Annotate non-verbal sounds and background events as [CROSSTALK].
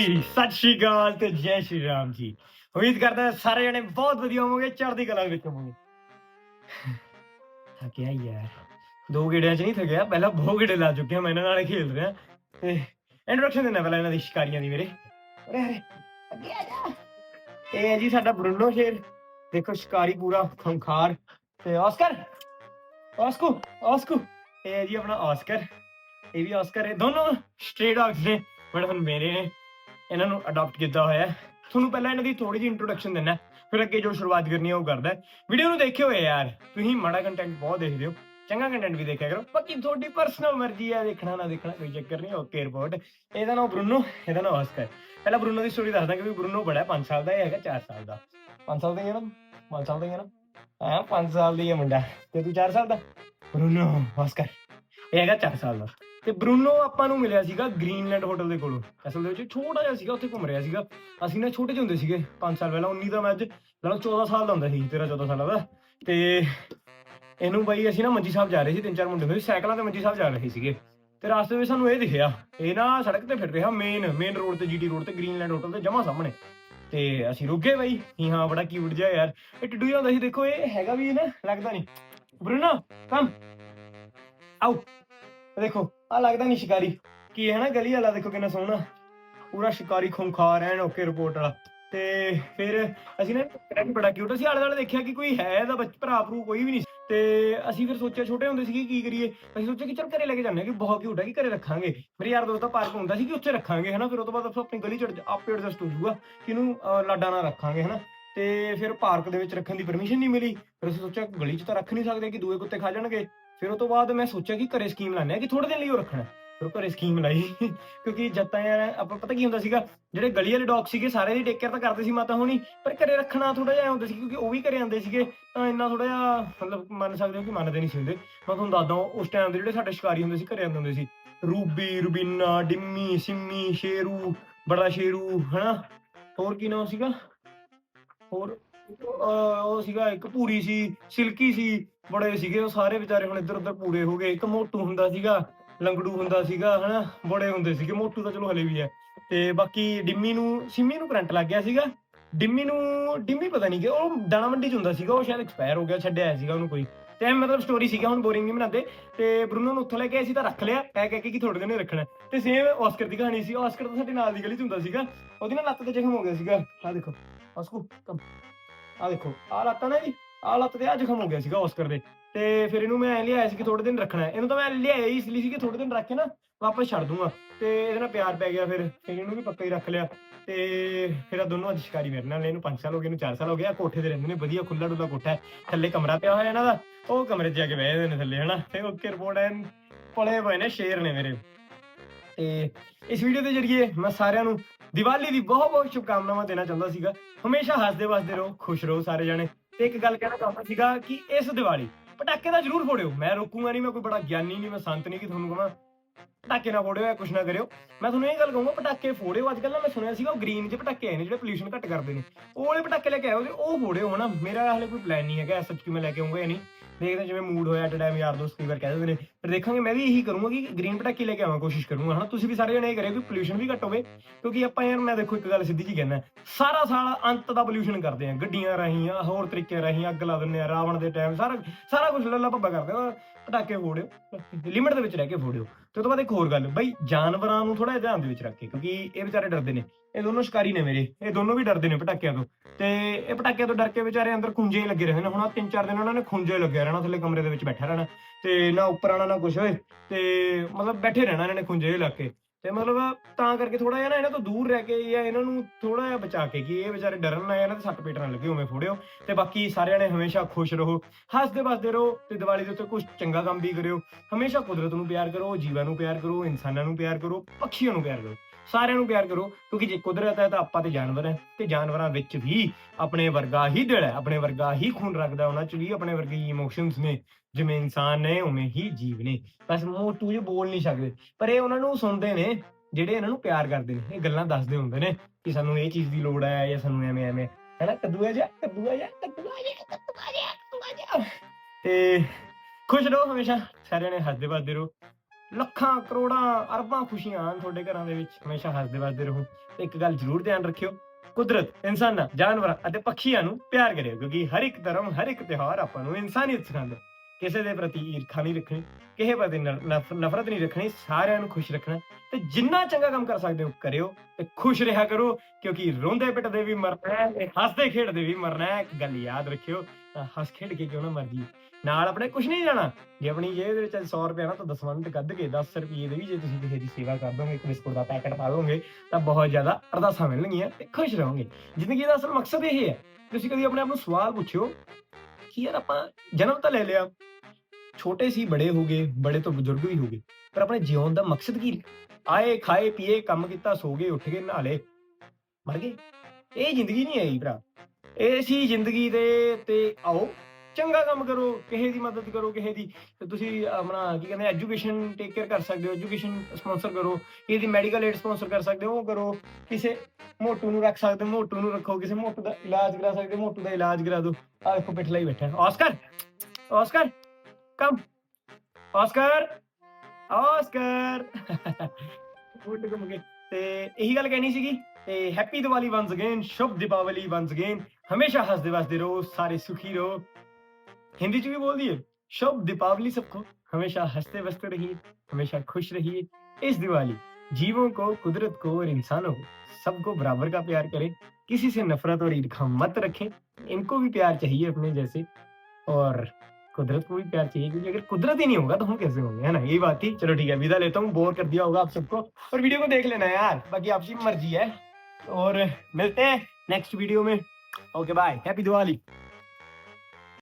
ਜੀ ਸਤਿ ਸ਼੍ਰੀ ਅਕਾਲ ਤੇ ਜੈ ਸ਼੍ਰੀ ਰਾਮ ਜੀ ਉਮੀਦ ਕਰਦਾ ਸਾਰੇ ਜਣੇ ਬਹੁਤ ਵਧੀਆ ਹੋਵੋਗੇ, ਚੜ੍ਹਦੀ ਕਲਾ ਵਿੱਚ ਹੋਵੋਗੇ। ਥੱਕਿਆ ਯਾਰ। ਦੋ ਗੇੜਿਆਂ ਚ ਨਹੀਂ ਥੱਕਿਆ, ਪਹਿਲਾਂ ਬਹੁਤ ਗੇੜੇ ਲਾ ਚੁੱਕਿਆ ਮੈਂ ਇਹਨਾਂ ਨਾਲ ਖੇਡ ਰਿਹਾ। ਇੰਟਰੋਡਕਸ਼ਨ ਦੇਣਾ ਪਹਿਲਾਂ ਇਹਨਾਂ ਦੀ ਸ਼ਿਕਾਰੀਆਂ ਦੀ ਮੇਰੇ। ਅਰੇ ਅਰੇ, ਅੱਗੇ ਆ ਜਾ। ਇਹ ਹੈ ਜੀ ਸਾਡਾ ਬਰੂਨੋ ਸ਼ੇਰ ਦੇਖੋ ਸ਼ਿਕਾਰੀ ਪੂਰਾ ਖੰਖਾਰ। ਤੇ ਆਸਕਰ ਆਸਕੂ ਆਸਕੂ ਇਹ ਹੈ ਜੀ ਆਪਣਾ ਆਸਕਰ ਇਹ ਵੀ ਆਸਕਰ ਹੈ। ਦੋਨੋਂ ਸਟ੍ਰੇ ਡੌਗਸ ਨੇ, ਬਟ ਹੁਣ ਮੇਰੇ ਨੇ। ਇਹਨਾਂ ਨੂੰ ਅਡਾਪਟ ਕੀਤਾ ਹੋਇਆ ਹੈ। ਤੁਹਾਨੂੰ ਪਹਿਲਾਂ ਇਹਨਾਂ ਦੀ ਥੋੜੀ ਜਿਹੀ ਇੰਟਰੋਡਕਸ਼ਨ ਦੇਣਾ ਫਿਰ ਅੱਗੇ ਜੋ ਸ਼ੁਰੂਆਤ ਕਰਨੀ ਹੈ, ਉਹ ਕਰਦਾ ਵੀਡੀਓ ਨੂੰ ਦੇਖਿਓ ਹੋਏ ਯਾਰ। ਤੁਸੀਂ ਮਾੜਾ ਕੰਟੈਂਟ ਬਹੁਤ ਦੇਖਦੇ ਹੋ। ਚੰਗਾ ਕੰਟੈਂਟ ਵੀ ਦੇਖਿਆ ਕਰੋ। ਬਾਕੀ ਤੁਹਾਡੀ ਪਰਸਨਲ ਮਰਜ਼ੀ ਹੈ, ਦੇਖਣਾ ਨਾ ਦੇਖਣਾ, ਕੋਈ ਚੱਕਰ ਨਹੀਂ ਓਕੇ ਰਿਪੋਰਟ ਇਹਦਾ ਨਾਮ ਬਰੂਨੋ, ਇਹਦਾ ਨਾਮ ਆਸਕਰ ਪਹਿਲਾਂ ਬਰੂਨੋ ਦੀ ਸਟੋਰੀ ਦੱਸਦਾ ਕਿ ਬਰੂਨੋ ਬੜਾ 5 ਸਾਲ ਦਾ ਇਹ ਹੈਗਾ 4 ਸਾਲ ਦਾ। 5 ਸਾਲ ਦਾ ਹੀ ਹੈ ਨਾ? 5 ਸਾਲ ਦਾ ਹੀ ਹੈ ਨਾ? ਹਾਂ 5 ਸਾਲ ਦੀ ਹੈ ਮੁੰਡਾ। ਤੇ ਤੂੰ 4 ਸਾਲ ਦਾ? ਬਰੂਨੋ ਆਸਕਰ ਇਹ ਹੈਗਾ 4 ਸਾਲ ਦਾ। ਤੇ ਬਰੂਨੋ ਆਪਾਂ ਨੂੰ ਮਿਲਿਆ ਸੀਗਾ ਗ੍ਰੀਨਲੈਂਡ ਹੋਟਲ ਦੇ ਕੋਲੋਂ। ਅਸਲ ਦੇ ਵਿੱਚ ਛੋਟਾ ਜਿਹਾ ਸੀਗਾ, ਉੱਥੇ ਘੁੰਮ ਰਿਹਾ ਸੀਗਾ। ਅਸੀਂ ਨਾ ਛੋਟੇ ਜਿਹੇ ਹੁੰਦੇ ਸੀਗੇ 5 ਸਾਲ ਪਹਿਲਾਂ 19 ਦਾ ਮੈਂ ਅੱਜ ਲਾ 14 ਸਾਲ ਦਾ ਹੁੰਦਾ ਸੀ 13 14 ਸਾਲਾਂ ਦਾ। ਤੇ ਇਹਨੂੰ ਬਾਈ ਅਸੀਂ ਨਾ ਮੰਜੀ ਸਾਹਿਬ ਜਾ ਰਹੇ ਸੀ, ਤਿੰਨ ਚਾਰ ਮੁੰਡੇ ਹੁੰਦੇ ਸਾਈਕਲਾਂ ਤੇ ਮੰਜੀ ਸਾਹਿਬ ਜਾ ਰਹੇ ਸੀਗੇ। ਤੇ ਰਾਸਤੇ ਵਿੱਚ ਸਾਨੂੰ ਇਹ ਦਿਖਿਆ, ਇਹ ਨਾ ਸੜਕ ਤੇ ਫਿਰ ਰਿਹਾ ਮੇਨ ਮੇਨ ਰੋਡ ਤੇ ਜੀਟੀ ਰੋਡ ਤੇ, ਗ੍ਰੀਨਲੈਂਡ ਹੋਟਲ ਦੇ ਜਮਾ ਸਾਹਮਣੇ। ਤੇ ਅਸੀਂ ਰੁਕ ਗਏ ਬਾਈ, ਹੀ ਹਾਂ, ਬੜਾ ਕਿਊਟ ਜਿਹਾ ਯਾਰ। ਇਹ ਟਿੱਡੂ ਜਿਹਾ ਹੁੰਦਾ ਸੀ, ਦੇਖੋ, ਇਹ ਹੈਗਾ ਵੀ ਨਾ, ਲੱਗਦਾ ਨਹੀਂ ਬਰੂਨਾ ਕਮ ਆਓ। ਦੇਖੋ ਆ ਲੱਗਦਾ ਨਹੀਂ ਸ਼ਿਕਾਰੀ। ਕੀ ਹੈ ਨਾ ਗਲੀ ਵਾਲਾ ਦੇਖੋ ਕਿੰਨਾ ਸੋਹਣਾ। ਪੂਰਾ ਸ਼ਿਕਾਰੀ ਖੁੰਖਾਰ ਐਨ ਓਕੇ ਰਿਪੋਰਟ ਵਾਲਾ। ਤੇ ਫਿਰ ਅਸੀਂ ਨਾ ਕਿਹੜਾ ਬੜਾ ਕਿਊਟ ਅਸੀਂ ਆਲੇ ਦੁਆਲੇ ਦੇਖਿਆ ਕਿ ਕੋਈ ਹੈ ਇਹਦਾ ਬੱਚ ਭਰਾ ਭਰੂ ਕੋਈ ਵੀ ਨਹੀਂ ਤੇ ਅਸੀਂ ਫਿਰ ਸੋਚਿਆ ਛੋਟੇ ਹੁੰਦੇ ਸੀ ਕੀ ਕਰੀਏ? ਅਸੀਂ ਸੋਚਿਆ ਕਿ ਚਲ ਘਰੇ ਲੈ ਕੇ ਜਾਂਦੇ ਹਾਂ ਕਿ ਬਹੁਤ ਕਿਊਟ ਹੈ ਕਿ ਘਰੇ ਰੱਖਾਂਗੇ। ਮੇਰੇ ਯਾਰ ਦੋਸਤ ਦਾ ਪਾਰਕ ਹੁੰਦਾ ਸੀ ਕਿ ਉੱਥੇ ਰੱਖਾਂਗੇ ਹਨਾ? ਫਿਰ ਉਹ ਤੋਂ ਬਾਅਦ ਆਪਾਂ ਆਪਣੀ ਗਲੀ ਚ ਆਪੇ ਐਡਜਸਟ ਹੋ ਜਾਊਗਾ ਕਿ ਇਹਨੂੰ ਅਹ, ਲਾਡਾ ਨਾਲ ਰੱਖਾਂਗੇ ਹਨਾ? ਤੇ ਫਿਰ ਪਾਰਕ ਦੇ ਵਿੱਚ ਰੱਖਣ ਦੀ ਪਰਮਿਸ਼ਨ ਨਹੀਂ ਮਿਲੀ। ਫਿਰ ਅਸੀਂ ਸੋਚਿਆ ਗਲੀ 'ਚ ਤਾਂ ਰੱਖ ਨਹੀਂ ਸਕਦੇ ਕਿ ਦੂਏ ਕੁੱਤੇ ਖਾ ਜਾਣਗੇ। ਫਿਰ ਉਹ ਤੋਂ ਬਾਅਦ ਮੈਂ ਸੋਚਿਆ ਕਿ ਘਰੇ ਸਕੀਮ ਲਾਣੇ ਆ ਕਿ ਥੋੜੇ ਦਿਨ ਲਈ ਉਹ ਰੱਖਣਾ ਫਿਰ ਘਰੇ ਸਕੀਮ ਲਾਈ। [LAUGHS] ਕਿਉਂਕਿ ਜਦ ਯਾਰ ਆਪਾਂ ਪਤਾ ਕੀ ਹੁੰਦਾ ਸੀਗਾ, ਜਿਹੜੇ ਗਲੀ ਵਾਲੇ ਡੌਗ ਸੀਗੇ ਸਾਰੇ ਦੀ ਟੇਕ ਕੇਅਰ ਤਾਂ ਕਰਦੇ ਸੀ ਮਾਤਾ ਹੋਣੀ, ਪਰ ਘਰੇ ਰੱਖਣਾ ਥੋੜਾ ਜਿਹਾ ਹੁੰਦਾ ਸੀ ਕਿਉਂਕਿ ਉਹ ਵੀ ਘਰੇ ਆਉਂਦੇ ਸੀਗੇ, ਤਾਂ ਇੰਨਾ ਥੋੜਾ ਜਿਹਾ ਮਤਲਬ ਮੰਨ ਸਕਦੇ ਹੋ ਕਿ ਮੰਨਦੇ ਨਹੀਂ ਸੀ ਹੁੰਦੇ। ਮੈਂ ਤੁਹਾਨੂੰ ਦੱਸਦਾ ਉਸ ਟਾਈਮ ਦੇ ਜਿਹੜੇ ਸਾਡੇ ਸ਼ਿਕਾਰੀ ਹੁੰਦੇ ਸੀ, ਘਰੇ ਆਉਂਦੇ ਹੁੰਦੇ ਸੀ। ਰੂਬੀ, ਰੁਬੀਨਾ, ਡਿੰਮੀ, ਸਿੰਮੀ, ਸ਼ੇਰੂ, ਬੜਾ ਸ਼ੇਰੂ, ਹਨਾ? ਹੋਰ ਕੀ ਨਾਮ ਸੀਗਾ? ਹੋਰ ਅਹ ਉਹ ਸੀਗਾ, ਇੱਕ ਪੂਰੀ ਸੀ, ਸਿਲਕੀ ਸੀ, ਬੜੇ ਸੀਗੇ ਉਹ ਸਾਰੇ ਵਿਚਾਰੇ ਹੁਣ ਇੱਧਰ ਉੱਧਰ ਪੂਰੇ ਹੋ ਗਏ। ਇੱਕ ਮੋਟੂ ਹੁੰਦਾ ਸੀਗਾ, ਲੰਗੜੂ ਹੁੰਦਾ ਸੀਗਾ, ਹਨਾ, ਬੜੇ ਹੁੰਦੇ ਸੀਗੇ। ਮੋਟੂ ਤਾਂ ਚਲੋ ਹਲੇ ਵੀ ਹੈ। ਤੇ ਬਾਕੀ ਡਿੰਮੀ ਨੂੰ, ਸਿੰਮੀ ਨੂੰ ਕਰੰਟ ਲੱਗ ਗਿਆ ਸੀਗਾ। ਡਿੰਮੀ ਨੂੰ, ਡਿੰਮੀ ਪਤਾ ਨਹੀਂ ਕਿ ਉਹ ਦਾਣਾ ਮੰਡੀ ਚ ਹੁੰਦਾ ਸੀਗਾ, ਉਹ ਸ਼ਾਇਦ ਐਕਸਪਾਇਰ ਹੋ ਗਿਆ, ਛੱਡਿਆ ਹੋਇਆ ਸੀਗਾ ਉਹਨੂੰ ਕੋਈ। ਤੇ ਐਂ ਮਤਲਬ ਸਟੋਰੀ ਸੀਗਾ, ਹੁਣ ਬੋਰਿੰਗ ਨਹੀਂ ਬਣਾਉਂਦੇ। ਤੇ ਬਰੂਨੋ ਨੂੰ ਉੱਥੋਂ ਲੈ ਕੇ ਅਸੀਂ ਤਾਂ ਰੱਖ ਲਿਆ, ਕਹਿ ਕਹਿ ਕੇ ਕਿ ਥੋੜੇ ਦਿਨ ਹੀ ਰੱਖਣਾ। ਤੇ ਸੇਮ ਆਸਕਰ ਦੀ ਕਹਾਣੀ ਸੀ ਆਸਕਰ ਤਾਂ ਸਾਡੇ ਨਾਲ ਦੀ ਗਲੀ ਚ ਹੁੰਦਾ ਸੀਗਾ। ਉਹਦੀ ਨਾ ਲੱਤ ਤੇ ਜ਼ਖਮ ਹੋ ਗਿਆ ਸੀਗਾ। ਆਹ ਦੇਖੋ ਆਸਕੂ ਕਮ ਆ ਦੇਖੋ ਆ ਲੱਤ ਆ ਨਾ ਜੀ ਆ ਲੱਤ ਤੇ ਆ ਜ਼ਖਮ ਹੋ ਗਿਆ ਸੀਗਾ ਆਸਕਰ ਦੇ ਤੇ ਫਿਰ ਇਹਨੂੰ ਮੈਂ ਲਿਆਇਆ ਸੀ ਕਿ ਥੋੜੇ ਦਿਨ ਰੱਖਣਾ ਹੈ। ਇਹਨੂੰ ਤਾਂ ਮੈਂ ਲਿਆਇਆ ਹੀ ਇਸ ਲਈ ਸੀ ਕਿ ਥੋੜੇ ਦਿਨ ਰੱਖ ਕੇ ਨਾ ਵਾਪਸ ਛੱਡ ਦੂੰਗਾ। ਤੇ ਇਹਦੇ ਨਾਲ ਪਿਆਰ ਪੈ ਗਿਆ ਫਿਰ ਫਿਰ ਇਹਨੂੰ ਵੀ ਪੱਕਾ ਹੀ ਰੱਖ ਲਿਆ। ਤੇ ਫਿਰ ਆ ਦੋਨੋਂ ਅੱਜ ਸ਼ਿਕਾਰੀ ਮੇਰੇ ਨਾਲ ਨੇ, ਇਹਨੂੰ 5 ਸਾਲ ਹੋ ਗਏ ਇਹਨੂੰ 4 ਸਾਲ ਹੋ ਗਏ। ਆ ਕੋਠੇ ਤੇ ਰਹਿੰਦੇ ਨੇ ਵਧੀਆ ਖੁੱਲਾ ਡੁੱਲਾ ਕੋਠਾ ਹੈ। ਥੱਲੇ ਕਮਰਾ ਪਿਆ ਹੋਇਆ ਇਹਨਾਂ ਦਾ। ਉਹ ਕਮਰੇ 'ਚ ਜਾ ਕੇ ਬਹਿ ਜਾਂਦੇ ਨੇ ਥੱਲੇ ਹਨਾ। ਤੇ ਓਕੇ ਰਿਪੋਰਟ ਐਨ ਪਲੇ ਹੋਏ ਨੇ ਸ਼ੇਰ ਨੇ ਮੇਰੇ। ਤੇ ਇਸ ਵੀਡੀਓ ਦੇ ਜਰੀਏ ਮੈਂ ਸਾਰਿਆਂ ਨੂੰ ਦੀਵਾਲੀ ਦੀ ਬਹੁਤ ਬਹੁਤ ਸ਼ੁਭਕਾਮਨਾਵਾਂ ਦੇਣਾ ਚਾਹੁੰਦਾ ਸੀਗਾ। ਹਮੇਸ਼ਾ ਹੱਸਦੇ ਵਸਦੇ ਰਹੋ, ਖੁਸ਼ ਰਹੋ ਸਾਰੇ ਜਣੇ। ਤੇ ਇੱਕ ਗੱਲ ਕਹਿਣਾ ਚਾਹੁੰਦਾ ਸੀਗਾ ਕਿ ਇਸ ਦੀਵਾਲੀ ਪਟਾਕੇ ਦਾ ਜ਼ਰੂਰ ਫੋੜਿਓ। ਮੈਂ ਰੋਕੂਗਾ ਨਹੀਂ, ਮੈਂ ਕੋਈ ਬੜਾ ਗਿਆਨੀ ਨਹੀਂ, ਮੈਂ ਸੰਤ ਨਹੀਂ ਕਿ ਤੁਹਾਨੂੰ ਕਹਾਂ। ਪਟਾਕੇ ਨਾ ਫੋੜਿਓ ਜਾਂ ਕੁਛ ਨਾ ਕਰਿਓ। ਮੈਂ ਤੁਹਾਨੂੰ ਇਹ ਗੱਲ ਕਹੂੰਗਾ, ਪਟਾਕੇ ਫੋੜਿਓ। ਅੱਜ ਕੱਲ ਨਾ ਮੈਂ ਸੁਣਿਆ ਸੀਗਾ, ਉਹ ਗ੍ਰੀਨ ਜਿਹੇ ਪਟਾਕੇ ਆਏ ਨੇ, ਜਿਹੜੇ ਪੋਲੂਸ਼ਨ ਘੱਟ ਕਰਦੇ ਨੇ। ਉਹ ਵਾਲੇ ਪਟਾਕੇ ਲੈ ਕੇ ਆਇਓ ਤੇ ਉਹ ਫੋੜਿਓ ਹਨਾ। ਮੇਰਾ ਹਾਲੇ ਕੋਈ ਪਲਾਨ ਨਹੀਂ ਹੈਗਾ ਸੱਚ ਮੈਂ ਲੈ ਕੇ ਆਉਂਗਾ ਨਹੀਂ। ਦੇਖਦੇ ਜਿਵੇਂ ਮੂਡ ਹੋਇਆ ਟਾਈਮ ਯਾਰ ਦੋਸਤ ਕਈ ਵਾਰ ਕਹਿ ਦਿੰਦੇ ਨੇ ਫਿਰ ਦੇਖਾਂਗੇ, ਮੈਂ ਵੀ ਇਹੀ ਕਰੂੰਗਾ ਕਿ ਗ੍ਰੀਨ ਪਟਾਕੀ ਲੈ ਕੇ ਆਵਾਂ, ਕੋਸ਼ਿਸ਼ ਕਰੂੰਗਾ, ਹਨਾ? ਤੁਸੀਂ ਵੀ ਸਾਰੇ ਜਣੇ ਇਹ ਕਰਿਓ ਕਿ ਪੋਲੂਸ਼ਨ ਵੀ ਘੱਟ ਹੋਵੇ, ਕਿਉਂਕਿ ਆਪਾਂ ਯਾਰ, ਮੈਂ ਦੇਖੋ ਇੱਕ ਗੱਲ ਸਿੱਧੀ ਜੀ ਕਹਿੰਦਾ ਸਾਰਾ ਸਾਲ ਅੰਤ ਦਾ ਪੋਲੂਸ਼ਨ ਕਰਦੇ ਆ, ਗੱਡੀਆਂ ਰਾਹੀਂ ਆ ਹੋਰ ਤਰੀਕੇ ਰਾਹੀਂ ਅੱਗ ਲਾ ਦਿੰਦੇ ਆ, ਰਾਵਣ ਦੇ ਟਾਈਮ ਸਾਰਾ ਸਾਰਾ ਕੁਝ ਲੱਲਾ ਭੱਬਾ ਕਰਦੇ ਆ, ਪਟਾਕੇ ਫੋੜਿਓ ਲਿਮਿਟ ਦੇ ਵਿੱਚ ਰਹਿ ਕੇ ਫੋੜਿਓ। ਤੇ ਉਹ ਤੋਂ ਬਾਅਦ ਇੱਕ ਹੋਰ ਗੱਲ, ਬਈ ਜਾਨਵਰਾਂ ਨੂੰ ਥੋੜਾ ਧਿਆਨ ਦੇ ਵਿੱਚ ਰੱਖ ਕੇ, ਕਿਉਂਕਿ ਇਹ ਵਿਚਾਰੇ ਡਰਦੇ ਨੇ, ਇਹ ਦੋਨੋਂ ਸ਼ਿਕਾਰੀ ਨੇ ਮੇਰੇ, ਇਹ ਦੋਨੋਂ ਵੀ ਡਰਦੇ ਨੇ ਪਟਾਕਿਆਂ ਤੋਂ। ਤੇ ਇਹ ਪਟਾਕਿਆਂ ਤੋਂ ਡਰ ਕੇ ਵਿਚਾਰੇ ਅੰਦਰ ਖੁੰਝੇ ਹੀ ਲੱਗੇ ਰਹਿੰਦੇ ਨੇ, ਹੁਣ ਆਹ ਤਿੰਨ ਚਾਰ ਦਿਨ ਉਹਨਾਂ ਨੇ ਖੁੰਝੇ ਲੱਗਿਆ ਰਹਿਣਾ, ਥੱਲੇ ਕਮਰੇ ਦੇ ਵਿੱਚ ਬੈਠਾ ਰਹਿਣਾ। ਤੇ ਨਾ ਉੱਪਰ ਆਣਾ ਨਾ ਕੁਝ ਹੋਏ, ਤੇ ਮਤਲਬ ਬੈਠੇ ਰਹਿਣਾ ਇਹਨਾਂ ਨੇ ਖੁੰਝੇ ਲਾ ਕੇ ਤੇ ਮਤਲਬ ਤਾਂ ਕਰਕੇ ਥੋੜਾ ਜਿਹਾ ਨਾ ਇਹਨਾਂ ਤੋਂ ਦੂਰ ਰਹਿ ਕੇ ਜਾਂ ਇਹਨਾਂ ਨੂੰ ਥੋੜਾ ਜਿਹਾ ਬਚਾ ਕੇ ਕਿ ਇਹ ਵਿਚਾਰੇ ਡਰਨ ਨਾ ਇਹਨਾਂ ਤੇ ਸੱਟ ਪੇਟ ਨਾ ਲੱਗੇ, ਉਵੇਂ ਫੋੜਿਓ। ਤੇ ਬਾਕੀ ਸਾਰਿਆਂ ਨੇ ਹਮੇਸ਼ਾ ਖੁਸ਼ ਰਹੋ, ਹੱਸਦੇ ਵਸਦੇ ਰਹੋ ਤੇ ਦੀਵਾਲੀ ਦੇ ਉੱਤੇ ਕੁਝ ਚੰਗਾ ਕੰਮ ਵੀ ਕਰਿਓ। ਹਮੇਸ਼ਾ ਕੁਦਰਤ ਨੂੰ ਪਿਆਰ ਕਰੋ, ਜੀਵਾਂ ਨੂੰ ਪਿਆਰ ਕਰੋ, ਇਨਸਾਨਾਂ ਨੂੰ ਪਿਆਰ ਕਰੋ ਪੱਖੀਆਂ ਨੂੰ ਪਿਆਰ ਕਰੋ। ਸਾਰਿਆਂ ਨੂੰ ਪਿਆਰ ਕਰੋ, ਕਿਉਂਕਿ ਜੇ ਕੁਦਰਤ ਹੈ ਤਾਂ ਆਪਾਂ ਤੇ ਜਾਨਵਰ ਹੈ ਤੇ ਜਾਨਵਰਾਂ ਵਿੱਚ ਵੀ ਆਪਣੇ ਵਰਗਾ ਹੀ ਦਿਲ ਹੈ, ਆਪਣੇ ਵਰਗਾ ਹੀ ਖੂਨ ਰੱਖਦਾ ਉਹਨਾਂ ਚ ਵੀ, ਆਪਣੇ ਵਰਗੇ ਇਮੋਸ਼ਨਸ ਨੇ, ਜਿਵੇਂ ਇਨਸਾਨ ਨੇ, ਉਵੇਂ ਹੀ ਜੀਵ ਨੇ। ਬਸ ਮੋਟੂ ਜੇ ਬੋਲ ਨਹੀਂ ਸਕਦੇ, ਪਰ ਇਹ ਉਹਨਾਂ ਨੂੰ ਸੁਣਦੇ ਨੇ, ਜਿਹੜੇ ਇਹਨਾਂ ਨੂੰ ਪਿਆਰ ਕਰਦੇ ਨੇ, ਇਹ ਗੱਲਾਂ ਦੱਸਦੇ ਹੁੰਦੇ ਨੇ ਕਿ ਸਾਨੂੰ ਇਹ ਚੀਜ਼ ਦੀ ਲੋੜ ਹੈ ਜਾਂ ਸਾਨੂੰ ਐਵੇਂ ਐਵੇਂ, ਹੈਨਾ, ਕੱਦੂਆ ਜਾ ਕੱਦੂਆ ਜਾ ਕੱਦੂਆ ਜਾ ਕੱਦੂਆ ਜਾ ਕੱਦੂਆ ਜਾ ਤੇ ਖੁਸ਼ ਰਹੋ ਹਮੇਸ਼ਾ, ਸਾਰਿਆਂ ਨੇ ਹੱਸਦੇ ਵੱਸਦੇ ਰਹੋ। ਲੱਖਾਂ, ਕਰੋੜਾਂ, ਅਰਬਾਂ ਖੁਸ਼ੀਆਂ ਆਣ ਤੁਹਾਡੇ ਘਰਾਂ ਦੇ ਵਿੱਚ। ਹਮੇਸ਼ਾ ਹੱਸਦੇ ਵਸਦੇ ਰਹੋ। ਤੇ ਇੱਕ ਗੱਲ ਜ਼ਰੂਰ ਧਿਆਨ ਰੱਖਿਓ। ਕੁਦਰਤ ਇਨਸਾਨਾਂ, ਜਾਨਵਰਾਂ ਅਤੇ ਪੱਖੀਆਂ ਨੂੰ ਪਿਆਰ ਕਰਿਓ, ਕਿਉਂਕਿ ਹਰ ਇੱਕ ਧਰਮ, ਹਰ ਇੱਕ ਤਿਉਹਾਰ ਆਪਾਂ ਨੂੰ ਇਨਸਾਨੀਅਤ ਸਿਖਾਉਂਦਾ ਕਿਸੇ ਦੇ ਪ੍ਰਤੀ ਈਰਖਾ ਨਹੀਂ ਰੱਖਣੀ, ਕਿਸੇ ਪ੍ਰਤੀ ਨਫ਼ਰਤ ਨਹੀਂ ਰੱਖਣੀ, ਸਾਰਿਆਂ ਨੂੰ ਖੁਸ਼ ਰੱਖਣਾ, ਤੇ ਜਿੰਨਾ ਚੰਗਾ ਕੰਮ ਕਰ ਸਕਦੇ ਹੋ, ਕਰਿਓ ਤੇ ਖੁਸ਼ ਰਿਹਾ ਕਰੋ, ਕਿਉਂਕਿ ਰੋਂਦੇ ਪਿੱਟਦੇ ਵੀ ਮਰਨਾ ਹੈ ਤੇ ਹੱਸਦੇ ਖੇਡਦੇ ਵੀ ਮਰਨਾ ਹੈ, ਇੱਕ ਗੱਲ ਯਾਦ ਰੱਖਿਓ ਹੱਸ ਖੇਡ ਕੇ ਕਿਉਂ ਨਾ ਮਰ ਜੀ ਨਾਲ ਆਪਣੇ ਕੁਝ ਨਹੀਂ ਜਾਣਾ ਜੇ ਆਪਣੀ ਜੇਬ ਦੇ ਵਿੱਚ ਅੱਜ 100 ਰੁਪਏ ਨਾ, ਤਾਂ 10 ਮਿੰਟ ਕੱਢ ਕੇ 10 ਰੁਪਏ ਦੇ ਵੀ ਜੇ ਤੁਸੀਂ ਕਿਸੇ ਦੀ ਸੇਵਾ ਕਰ ਦੋਗੇ, ਇੱਕ ਬਿਸਕੁਟ ਦਾ ਪੈਕਟ ਪਾ ਦੋਗੇ, ਤਾਂ ਬਹੁਤ ਜ਼ਿਆਦਾ ਅਰਦਾਸਾਂ ਮਿਲਣਗੀਆਂ ਤੇ ਖੁਸ਼ ਰਹੋਗੇ। ਜ਼ਿੰਦਗੀ ਦਾ ਅਸਲ ਮਕਸਦ ਇਹ ਹੈ, ਤੁਸੀਂ ਕਦੀ ਆਪਣੇ ਆਪ ਨੂੰ ਸਵਾਲ ਪੁੱਛਿਓ ਕਿ ਯਾਰ ਆਪਾਂ ਜਨਮ ਤਾਂ ਲੈ ਲਿਆ ਛੋਟੇ ਸੀ, ਬੜੇ ਹੋ ਗਏ, ਬੜੇ ਤੋਂ ਬਜ਼ੁਰਗ ਵੀ ਹੋ ਗਏ। ਪਰ ਆਪਣੇ ਜਿਉਣ ਦਾ ਮਕਸਦ ਕੀ ਆਏ, ਖਾਏ, ਪੀਏ, ਕੰਮ ਕੀਤਾ, ਸੋ ਗਏ, ਉੱਠ ਗਏ, ਨਹਾ ਮਰ ਗਏ। ਇਹ ਜ਼ਿੰਦਗੀ ਨਹੀਂ ਆਈ ਭਰਾ। ਇਹ ਸੀ ਜ਼ਿੰਦਗੀ ਦੇ ਤੇ ਆਓ। ਚੰਗਾ ਕੰਮ ਕਰੋ, ਕਿਸੇ ਦੀ ਮਦਦ ਕਰੋ, ਕਿਸੇ ਦੀ। ਤੇ ਤੁਸੀਂ ਆਪਣਾ ਕੀ ਕਹਿੰਦੇ ਐਜੂਕੇਸ਼ਨ ਟੇਕ ਕੇਅਰ ਕਰ ਸਕਦੇ ਹੋ, ਐਜੂਕੇਸ਼ਨ ਸਪਾਂਸਰ ਕਰੋ। ਕਿਸੇ ਦੀ ਮੈਡੀਕਲ ਏਡ ਸਪਾਂਸਰ ਕਰ ਸਕਦੇ ਹੋ, ਉਹ ਕਰੋ। ਕਿਸੇ ਮੋਟੂ ਨੂੰ ਰੱਖ ਸਕਦੇ ਹੋ, ਮੋਟੂ ਨੂੰ ਰੱਖੋ। ਕਿਸੇ ਮੋਟੂ ਦਾ ਇਲਾਜ ਕਰਾ ਸਕਦੇ ਹੋ, ਮੋਟੂ ਦਾ ਇਲਾਜ ਕਰਾ ਦਿਓ। ਆ ਦੇਖੋ ਪਿਛਲਾ ਹੀ ਬੈਠਾ। ਆਸਕਰ ਆਸਕਰ ਕਮ ਆਸਕਰ ਆਸਕਰ ਉੱਠ ਘੁੰਮ ਕੇ ਤੇ ਇਹੀ ਗੱਲ ਕਹਿਣੀ ਸੀਗੀ ਤੇ ਹੈਪੀ ਦੀਵਾਲੀ ਵਾਂਸ ਅਗੇਨ ਸ਼ੁਭ ਦੀਪਾਵਲੀ ਵਾਂਸ ਅਗੇਨ ਹਮੇਸ਼ਾ ਹੱਸਦੇ ਵਸਦੇ ਰਹੋ ਸਾਰੇ ਸੁਖੀ ਰਹੋ हिंदी ਚ भी बोल दिए शुभ दीपावली सबको हमेशा हंसते बसते रहिए हमेशा खुश रहिए इस दिवाली जीवों को कुदरत को और इंसानों को सबको बराबर का प्यार करें किसी से नफरत और ईर्खा मत रखें इनको भी प्यार चाहिए अपने जैसे और कुदरत को भी प्यार चाहिए, क्योंकि अगर कुदरत ही नहीं होगा तो हम कैसे होंगे, है ना? ये बात थी। चलो ठीक है, विदा लेता हूँ, बोर कर दिया होगा आप सबको। और वीडियो को देख लेना यार, बाकी आपकी मर्ज़ी है। और मिलते हैं नेक्स्ट वीडियो में। Okay bye happy Diwali.